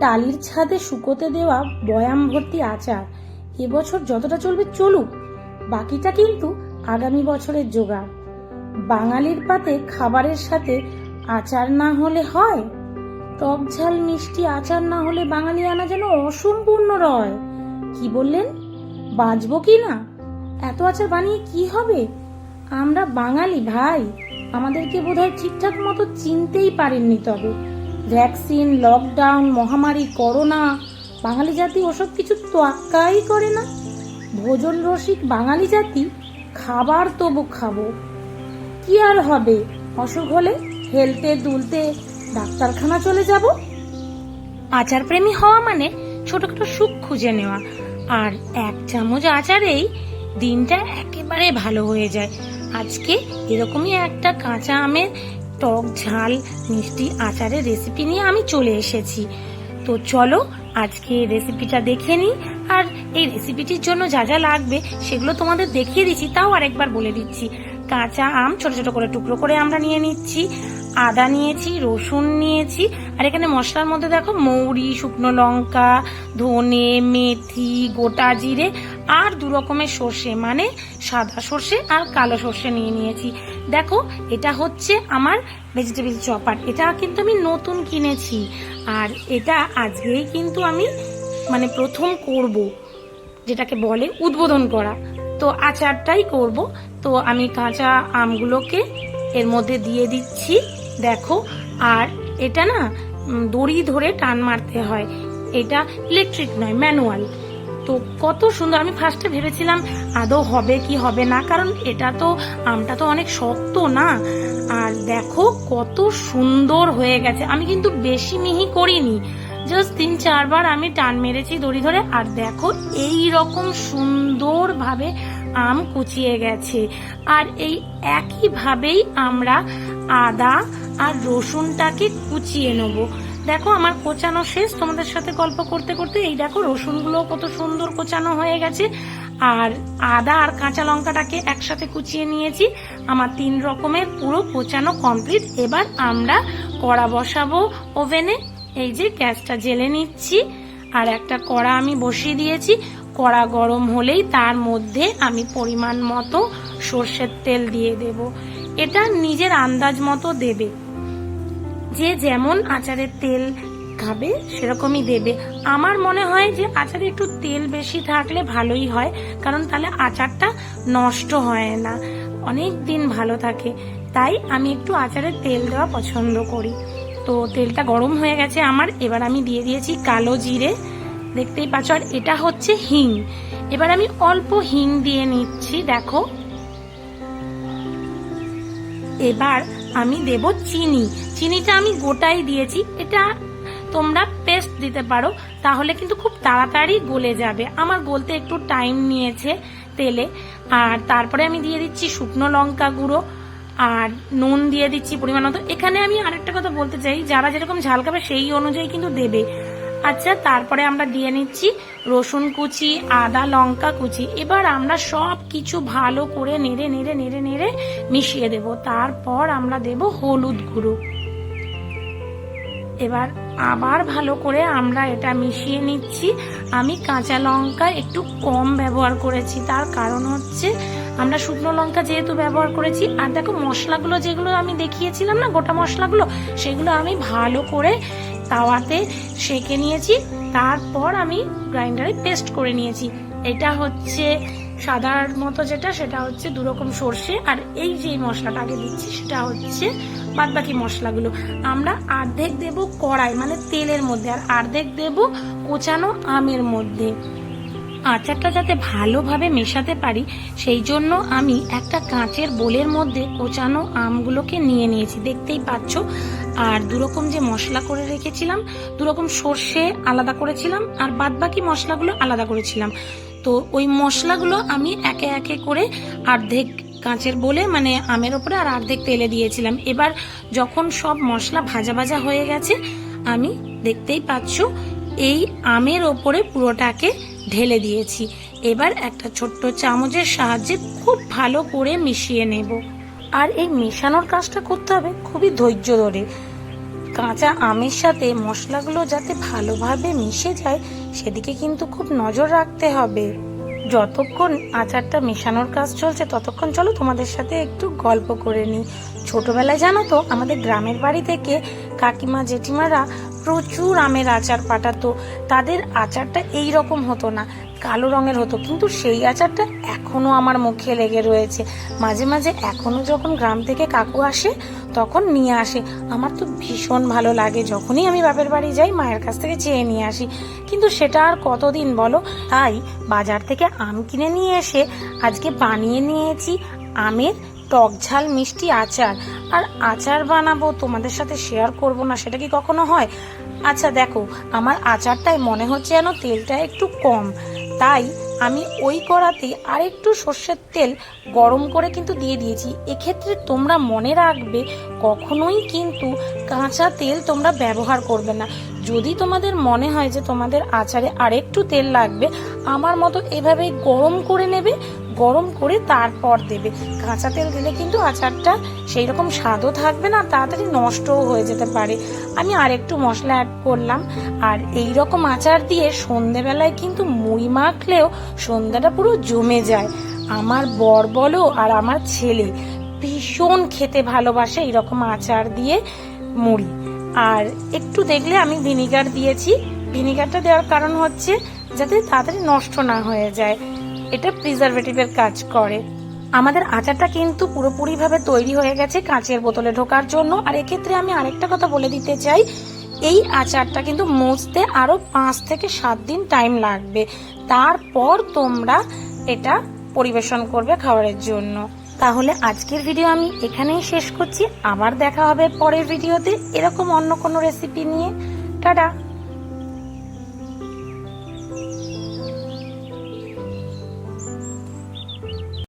টালির ছাদে শুকোতে দেওয়া বয়াম ভর্তি আচার এবছর যতটা চলবে চলুক, বাকিটা কিন্তু আগামী বছরের জোগাড়। বাঙালির পাতে খাবারের সাথে আচার না হলে হয়? টক ঝাল, মিষ্টি আচার না হলে বাঙালি আনা যেন অসম্পূর্ণ রয়। কি বললেন? বাঁচবো কি না? এত আচার বানিয়ে কি হবে? আমরা বাঙালি ভাই, আমাদেরকে বোধহয় ঠিকঠাক মতো চিনতেই পারেননি তবে। ভ্যাকসিন, লকডাউন, মহামারী, করোনা, বাঙালি জাতি ওসব কিছু তোয়াক্কাই করে না। ভোজন রসিক বাঙালি জাতি খাবার তবু খাব। কি আর হবে? অসুখ হলে হেলতে, দুলতে ডাক্তারখানা চলে যাব। আচার প্রেমী হওয়া মানে ছোটখাটো সুখ খুঁজে নেওয়া। আর এক চামচ আচারেই দিনটা একেবারে ভালো হয়ে যায়। আজকে এরকমই একটা কাঁচা আমের টক ঝাল, মিষ্টি আচারের রেসিপি নিয়ে আমি চলে এসেছি। তো চলো, আজকে রেসিপিটা দেখে নিই। আর এই রেসিপিটির জন্য যা যা লাগবে, সেগুলো তোমাদের দেখিয়ে দিচ্ছি, তাও আরেকবার বলে দিচ্ছি। কাঁচা আম ছোট ছোট করে টুকরো করে আমরা নিয়ে নিচ্ছি, আদা নিয়েছি, রসুন নিয়েছি, আর এখানে মশলার মধ্যে দেখো মৌরি, শুকনো লঙ্কা, ধনে, মেথি, গোটা জিরে আর দু রকমের সর্ষে মানে সাদা সর্ষে আর কালো সর্ষে নিয়ে নিয়েছি। দেখো, এটা হচ্ছে আমার ভেজিটেবল চপার এটা কিন্তু আমি নতুন কিনেছি আর এটা আজকেই কিন্তু আমি মানে প্রথম করব, যেটাকে বলে উদ্বোধন করা। তো আচারটাই করব। তো আমি কাঁচা আমগুলোকে এর মধ্যে দিয়ে দিচ্ছি, দেখো। আর এটা না দড়ি ধরে টান মারতে হয়। এটা ইলেকট্রিক নয় ম্যানুয়াল তো কত সুন্দর। আমি ফার্স্টে ভেবেছিলাম আদৌ হবে কি হবে না, কারণ এটা তো, আমটা তো অনেক শক্ত না। আর দেখো কত সুন্দর হয়ে গেছে। আমি কিন্তু বেশি মিহি করিনি। জাস্ট তিন, চারবার আমি টান মেরেছি দড়ি ধরে। আর দেখো এই রকম সুন্দরভাবে আম কুচিয়ে গেছে। আর এই একইভাবেই আমরা আদা আর রসুনটাকে কুচিয়ে নেব। দেখো, আমার কোচানো শেষ। তোমাদের সাথে গল্প করতে করতে এই দেখো রসুনগুলো কত সুন্দর কোচানো হয়ে গেছে। আর আদা আর কাঁচা লঙ্কাটাকে একসাথে কুচিয়ে নিয়েছি। আমার তিন রকমের পুরো কোচানো কমপ্লিট এবার আমরা কড়া বসাবো ওভেনে। এই যে গ্যাসটা জেলে নিচ্ছি। আর একটা কড়া আমি বসিয়ে দিয়েছি। কড়া গরম হলেই তার মধ্যে আমি পরিমাণ মতো সর্ষের তেল দিয়ে দেব। এটা নিজের আন্দাজ মতো দেবে। যে যেমন আচারের তেল খাবে, সেরকমই দেবে। আমার মনে হয় যে আচারে একটু তেল বেশি থাকলে ভালোই হয়, কারণ তাহলে আচারটা নষ্ট হয় না। অনেক দিন ভালো থাকে। তাই আমি একটু আচারে তেল দেওয়া পছন্দ করি। তো তেলটা গরম হয়ে গেছে আমার, এবার আমি দিয়ে দিয়েছি কালো জিরে। দেখতেই পাচ্ছ, আর এটা হচ্ছে হিং। এবার আমি অল্প হিং দিয়ে নিচ্ছি, দেখো। এবার আমি দেব চিনি। চিনিটা আমি গোটাই দিয়েছি। এটা তোমরা পেস্ট দিতে পারো, তাহলে কিন্তু খুব তাড়াতাড়ি গলে যাবে। আমার গলতে একটু টাইম নিয়েছে তেলে। আর তারপরে আমি দিয়ে দিচ্ছি শুকনো লঙ্কা গুঁড়ো, আর নুন দিয়ে দিচ্ছি পরিমাণ মতো। এখানে আমি আরেকটা কথা বলতে চাই, যারা যেরকম ঝাল খাবে সেই অনুযায়ী কিন্তু দেবে। আচ্ছা তারপরে আমরা দিয়ে নিচ্ছি রসুন কুচি, আদা লঙ্কা কুচি। এবার আমরা সব কিছু ভালো করে নেড়ে নেড়ে নেড়ে নেড়ে মিশিয়ে দেব। তারপর আমরা দেব হলুদ গুঁড়ো। এবার আবার ভালো করে আমরা এটা মিশিয়ে নিচ্ছি। আমি কাঁচা লঙ্কা একটু কম ব্যবহার করেছি। তার কারণ হচ্ছে আমরা শুকনো লঙ্কা যেহেতু ব্যবহার করেছি, আর দেখো মশলাগুলো যেগুলো আমি দেখিয়েছিলাম না, গোটা মশলাগুলো, সেগুলো আমি ভালো করে তাওয়াতে সেকে নিয়েছি। তারপর আমি গ্রাইন্ডারে পেস্ট করে নিয়েছি। এটা হচ্ছে সাদার মতো যেটা, সেটা হচ্ছে দু রকম সর্ষে, আর এই যে মশলাটা আগে দিচ্ছি, সেটা হচ্ছে বাদ বাকি মশলাগুলো। আমরা অর্ধেক দেব কড়াই মানে তেলের মধ্যে, আর অর্ধেক দেব কোচানো আমের মধ্যে। আচারটা যাতে ভালোভাবে মেশাতে পারি, সেই জন্য আমি একটা কাঁচের বোলের মধ্যে কোচানো আমগুলোকে নিয়ে নিয়েছি। দেখতেই পাচ্ছ, আর দুরকম যে মশলা করে রেখেছিলাম, দুরকম সর্ষে আলাদা করেছিলাম, আর বাদবাকি মশলাগুলো আলাদা করেছিলাম। তো ওই মশলাগুলো আমি একে একে করে অর্ধেক কাঁচের বলে মানে আমের ওপরে আর অর্ধেক তেলে দিয়েছিলাম। এবার যখন সব মশলা ভাজা ভাজা হয়ে গেছে, আমি দেখতেই পাচ্ছ এই আমের ওপরে পুরোটাকে ঢেলে দিয়েছি। এবার একটা ছোট্ট চামচের সাহায্যে খুব ভালো করে মিশিয়ে নেব। আর এই মেশানোর কাজটা করতে হবে খুবই ধৈর্য ধরে। কাঁচা আমের সাথে মশলাগুলো যাতে ভালোভাবে মিশে যায়, সেদিকে কিন্তু খুব নজর রাখতে হবে। যতক্ষণ আচারটা মেশানোর কাজ চলছে, ততক্ষণ চলো তোমাদের সাথে একটু গল্প করে নিই। ছোটোবেলায় জানো তো, আমাদের গ্রামের বাড়ি থেকে কাকিমা, জেঠিমারা প্রচুর আমের আচার পাঠাতো। তাদের আচারটা এই রকম হতো না, কালো রঙের হতো। কিন্তু সেই আচারটা এখনও আমার মুখে লেগে রয়েছে। মাঝে মাঝে এখনও যখন গ্রাম থেকে কাকু আসে, তখন নিয়ে আসে। আমার তো ভীষণ ভালো লাগে। যখনই আমি বাপের বাড়ি যাই, মায়ের কাছ থেকে চেয়ে নিয়ে আসি। কিন্তু সেটা আর কতদিন বলো? তাই বাজার থেকে আম কিনে নিয়ে এসে আজকে বানিয়ে নিয়েছি আমের টক ঝাল মিষ্টি আচার। আর আচার বানাবো, তোমাদের সাথে শেয়ার করব না, সেটা কি কখনো হয়? আচ্ছা দেখো, আমার আচারটায় মনে হচ্ছে যেন তেলটা একটু কম। তাই আমি ওই কড়াতে আরেকটু সর্ষের তেল গরম করে কিন্তু দিয়ে দিয়েছি। এক্ষেত্রে তোমরা মনে রাখবে, কখনোই কিন্তু কাঁচা তেল তোমরা ব্যবহার করবে না। যদি তোমাদের মনে হয় যে তোমাদের আচারে আরেকটু তেল লাগবে, আমার মতো এভাবেই গরম করে নেবে গরম করে তারপর দেবে। কাঁচা তেল দিলে কিন্তু আচারটা সেই রকম স্বাদও থাকবে না তাড়াতাড়ি নষ্টও হয়ে যেতে পারে। আমি আর একটু মশলা অ্যাড করলাম। আর এই রকম আচার দিয়ে সন্ধেবেলায় কিন্তু মুড়ি মাখলেও সন্ধ্যাটা পুরো জমে যায়। আমার বর বলো আর আমার ছেলে ভীষণ খেতে ভালোবাসে এইরকম আচার দিয়ে মুড়ি। আর একটু দেখলে আমি ভিনিগার দিয়েছি। ভিনিগারটা দেওয়ার কারণ হচ্ছে যাতে তাড়াতাড়ি নষ্ট না হয়ে যায়। এটা প্রিজারভেটিভের কাজ করে। আমাদের আচারটা কিন্তু পুরোপুরিভাবে তৈরি হয়ে গেছে কাঁচের বোতলে ঢোকার জন্য। আর এক্ষেত্রে আমি আরেকটা কথা বলে দিতে চাই, এই আচারটা কিন্তু মুছতে আরও পাঁচ থেকে সাত দিন টাইম লাগবে। তারপর তোমরা এটা পরিবেশন করবে খাবারের জন্য। তাহলে আজকের ভিডিও আমি এখানেই শেষ করছি। আবার দেখা হবে পরের ভিডিওতে এরকম অন্য কোনো রেসিপি নিয়ে। টাটা!